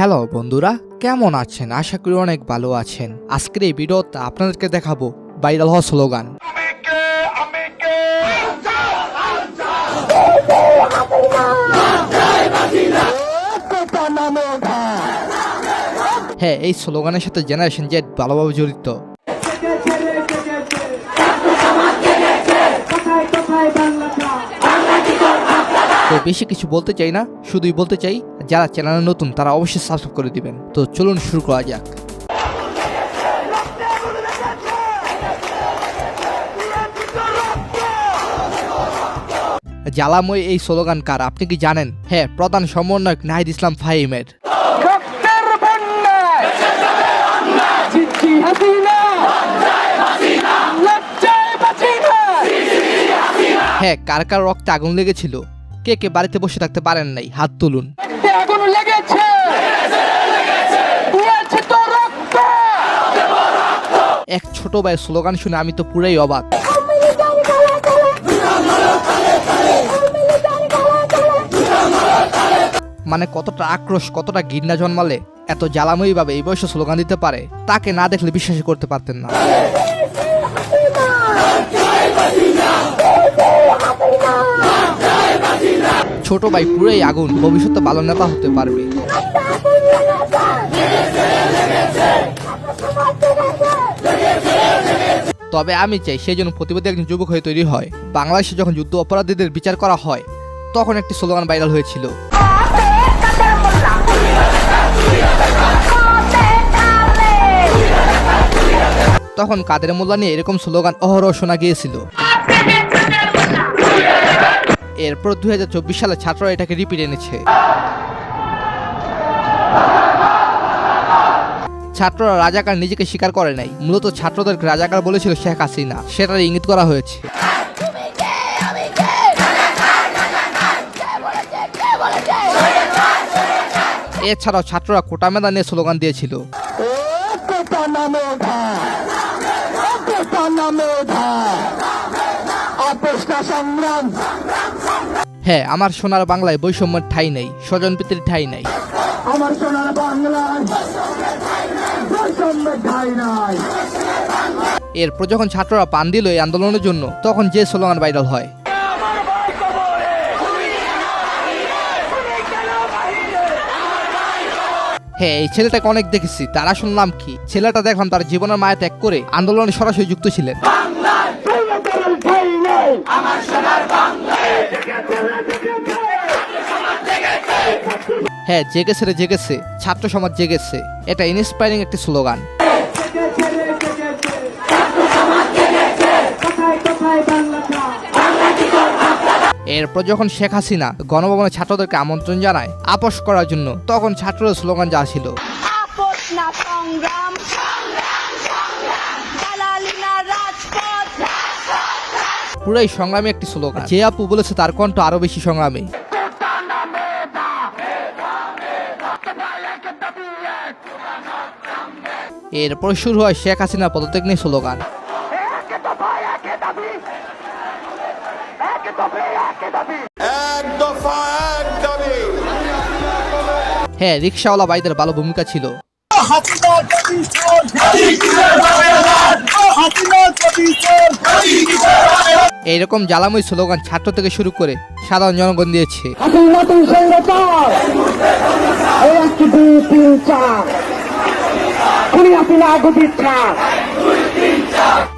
Hello বন্ধুরা, কেমন আছেন? আশা করি অনেক ভালো আছেন। আজকের এই ভিডিওতে আপনাদেরকে দেখাবো ভাইরাল হওয়া স্লোগান। হ্যাঁ এই স্লোগানের সাথে জেনারেশন জেড ভালোভাবে জড়িত। বেশি কিছু বলতে চাই না শুধুই বলতে চাই যারা চ্যানেলে নতুন তারা অবশ্যই সাবস্ক্রাইব করে দিবেন। তো চলুন শুরু করা যাক। জ্বালাময় এই স্লোগান কার আপনি কি জানেন? হ্যাঁ প্রধান সমন্বয়ক নাহিদ ইসলাম ফাহিমের। হ্যাঁ কার কার রক্তে আগুন লেগেছিল? কে কে বাড়িতে বসে থাকতে পারেন নাই হাত তুলুন। আগুন লেগেছে। এক ছোট ভাইয়ের স্লোগান শুনে আমি তো পুরাই অবাক। মানে কতটা আক্রোশ কতটা ঘৃণা জন্মালে এত জ্বালাময়ী ভাবে এই বয়সে স্লোগান দিতে পারে তাকে না দেখলে বিশ্বাসই করতে পারতেন না। ছোট ভাই পুরাই আগুন। ভবিষ্যতে ভালো নেতা হতে পারবে। তবে আমি চাই সেই জন্য প্রতিবাদী একজন যুবক হয়ে তৈরি হয়। বাংলাদেশে যখন যুদ্ধ অপরাধীদের বিচার করা হয়, তখন একটি স্লোগান ভাইরাল হয়েছিল। তখন কাদের মোল্লা নিয়ে এরকম স্লোগান, অহরহ শোনা গিয়েছিল। এরপর দুই হাজার চব্বিশ সালে ছাত্ররা এটাকে রিপিট এনেছে। ছাত্ররা রাজাকার নিজেকে স্বীকার করে নাই। মূলত ছাত্রদেরকে রাজাকার বলেছিল শেখ হাসিনা। সেটার ইঙ্গিত করা হয়েছে। এছাড়াও ছাত্ররা কোটা মেদা নিয়ে স্লোগান দিয়েছিল। কোটা নামে ওঠা। কোটা নামে ওঠা। সংগ্রাম হ্যাঁ আমার সোনার বাংলায় বৈষম্যের ঠাই নেই স্বজনপ্রীতির ঠাই নেই। আমার সোনার বাংলায় বৈষম্যের ঠাই নাই। এরপর যখন ছাত্ররা পান দিল এই আন্দোলনের জন্য তখন যে স্লোগান ভাইরাল হয়। হ্যাঁ এই ছেলেটাকে অনেক দেখেছি তার আসল নাম কি? ছেলেটা দেখলাম তার জীবনের মায়া ত্যাগ করে আন্দোলনে সরাসরি যুক্ত ছিলেন। ঠাই নাই হ্যাঁ জেগেছে রে, জেগেছে। ছাত্র সমাজ জেগেছে। এটা ইন্সপায়ারিং একটি স্লোগান এরপর যখন শেখ হাসিনা গণভবনে ছাত্রদেরকে আমন্ত্রণ জানায়, আপোষ করার জন্য, তখন ছাত্রদের স্লোগান যা ছিল। আপস না সংগ্রাম। পুরাই সংগ্রামী একটি স্লোগান যে আপু বলেছে তার কণ্ঠ আরও বেশি সংগ্রামী এরপর শুরু হয় শেখ হাসিনার পদত্যাগ নিয়ে স্লোগান এক দফা এক দাবি হ্যাঁ রিক্সাওয়ালা ভাইদের ভালো ভূমিকা ছিল এইরকম জ্বালাময় স্লোগান ছাত্র থেকে শুরু করে সাধারণ জনগণ দিয়েছে।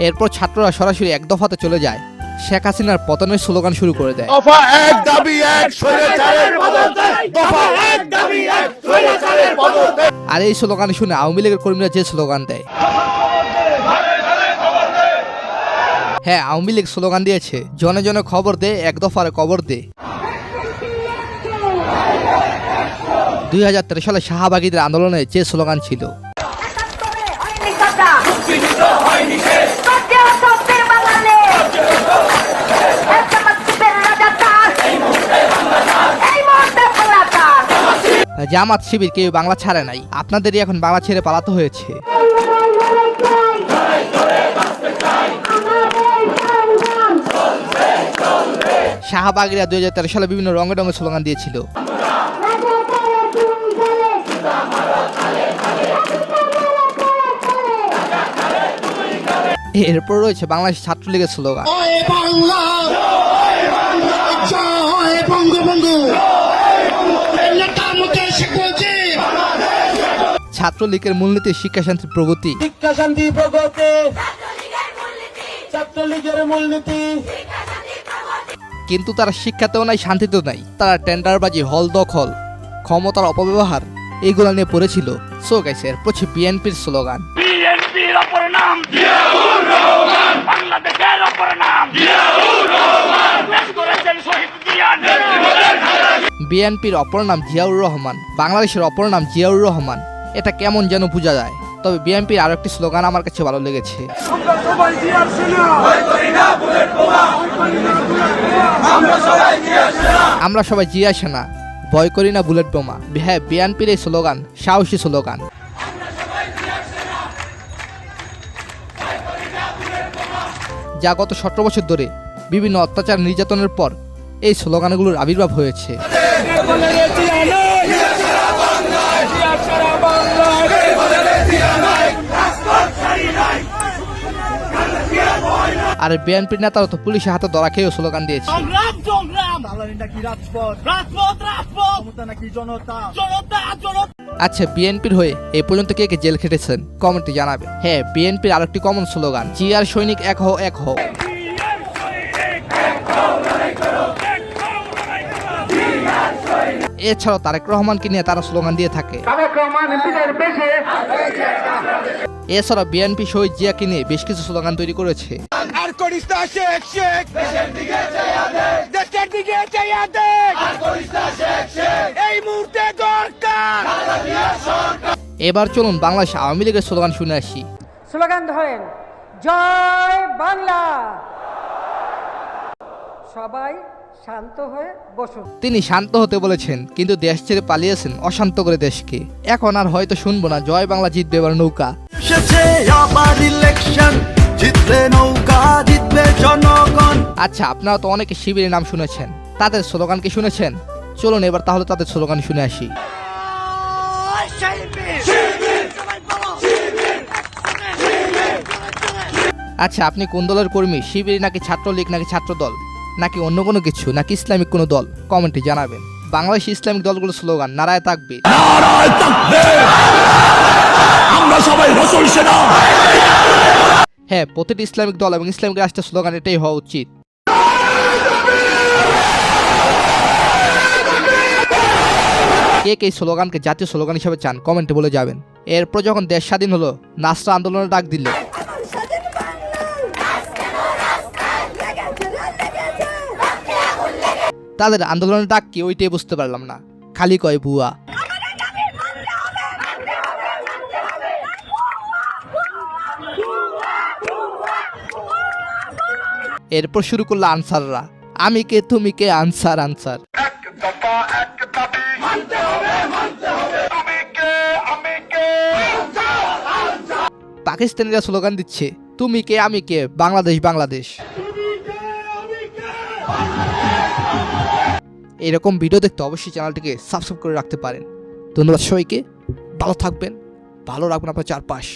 এরপর ছাত্ররা সরাসরি এক দফাতে চলে যায়। শেখ হাসিনার পতনের স্লোগান শুরু করে দেয়। দফা এক দাবি এক দফা এক দাবি এক আর এই স্লোগান শুনে আওয়ামী লীগের কর্মীরা যে স্লোগান দেয়। হ্যাঁ আওয়ামী লীগ স্লোগান দিয়েছে, জনে জনে খবর দে, এক দফার কবর দে। দুই হাজার তেরো সালে শাহবাগীদের আন্দোলনে যে স্লোগান ছিল। জামাত শিবির কেউ বাংলা ছাড়ে নাই। আপনাদেরই এখন বাংলা ছেড়ে পালাতে হয়েছে। শাহবাগিরা দুই হাজার তেরো সালে বিভিন্ন রঙে রঙে স্লোগান দিয়েছিল। এরপর রয়েছে বাংলাদেশ ছাত্রলীগের স্লোগান। ছাত্রলীগের মূলনীতি শিক্ষা শান্তি প্রগতি। শিক্ষা শান্তি প্রগতি। ছাত্রলীগের মূলনীতি। কিন্তু তারা শিক্ষাতেও নাই শান্তিতেও নাই। তারা টেন্ডারবাজি হল দখল ক্ষমতার অপব্যবহার এইগুলো নিয়ে পড়েছিল। সো গাইছে এরপর হচ্ছে বিএনপির স্লোগান। বিএনপির অপর নাম। জিয়াউর রহমান। বাংলাদেশের অপর নাম। জিয়াউর রহমান। দেশ করেছেন শহীদ জিয়া বিএনপির অপর নাম জিয়াউর রহমান। বাংলাদেশের অপর নাম জিয়াউর রহমান। এটা কেমন যেন বোঝা যায়। তবে বিএনপির আরও একটি স্লোগান আমার কাছে ভালো লেগেছে। আমরা সবাই জিয়া সেনা। ভয় করি না বুলেট বোমা। হ্যাঁ বিএনপির এই স্লোগান সাহসী স্লোগান। যা গত সতেরো বছর ধরে বিভিন্ন অত্যাচার নির্যাতনের পর এই স্লোগানগুলোর আবির্ভাব হয়েছে। আর বিএনপির নেতারা তো পুলিশের হাতে ধরা খেয়েও স্লোগান দিয়েছে। আচ্ছা বিএনপির হয়ে এ পর্যন্ত কে কে জেল খেটেছেন? কমেন্টে জানাবে। হ্যাঁ বিএনপির আরেকটি কমন স্লোগান জিয়ার সৈনিক এক হো এক হো এছাড়াও তারেক রহমানকে নিয়ে তারা স্লোগান দিয়ে থাকে। এছাড়া বিএনপি শহীদ জিয়াকে নিয়ে বেশ কিছু স্লোগান তৈরি করেছে। করিস না শেখ শেখ। দেশের দিকে চাইয়া দেখ দেশের দিকে চাইয়া দেখ আর করিস না শেখ শেখ। এই মুহূর্তে দরকার। এবার চলুন বাংলাদেশ আওয়ামী লীগের স্লোগান শুনে আসি। স্লোগান ধরেন জয় বাংলা। সবাই শান্ত হয়ে বসুন। তিনি শান্ত হতে বলেছেন কিন্তু দেশ ছেড়ে পালিয়েছেন অশান্ত করে দেশকে। এখন আর হয়তো শুনব না জয় বাংলা জিতবে এবার নৌকা। এসেছে আবার ইলেকশন জিতবে নৌকা জিতবে জনগণ। আচ্ছা আপনারা তো অনেকে শিবিরের নাম শুনেছেন। তাদের স্লোগান কি শুনেছেন? চলুন এবার তাহলে তাদের স্লোগান শুনে আসি। আচ্ছা আপনি কোন দলের কর্মী? শিবির নাকি ছাত্রলীগ নাকি ছাত্রদল? নাকি অন্য কোনো কিছু? নাকি ইসলামিক কোনো দল? কমেন্টে জানাবেন। বাংলাদেশ ইসলামিক দলগুলোর স্লোগান নারায় তাকবে তাকবীর! আমরা সবাই রসুল সেনা। হ্যাঁ প্রতিটি ইসলামিক দল এবং ইসলামিক রাষ্ট্রের স্লোগান এটাই হওয়া উচিত। কে কে স্লোগানকে জাতীয় স্লোগান হিসেবে চান, কমেন্টে বলে যাবেন। এরপর যখন দেশ স্বাধীন হলো, নাসরা আন্দোলনের ডাক দিল। তাদের আন্দোলনের ডাক কি, ওইটাই বুঝতে পারলাম না। খালি কয় বুয়া এরপর শুরু করল আনসাররা। আমি কে তুমি কে আনসার আনসার। পাকিস্তানিরা স্লোগান দিচ্ছে তুমি কে আমি কে? বাংলাদেশ বাংলাদেশ। এরকম ভিডিও দেখতে অবশ্যই চ্যানেলটিকে সাবস্ক্রাইব করে রাখতে পারেন। ধন্যবাদ সবাইকে। ভালো থাকবেন ভালো রাখবেন আপনার চারপাশ।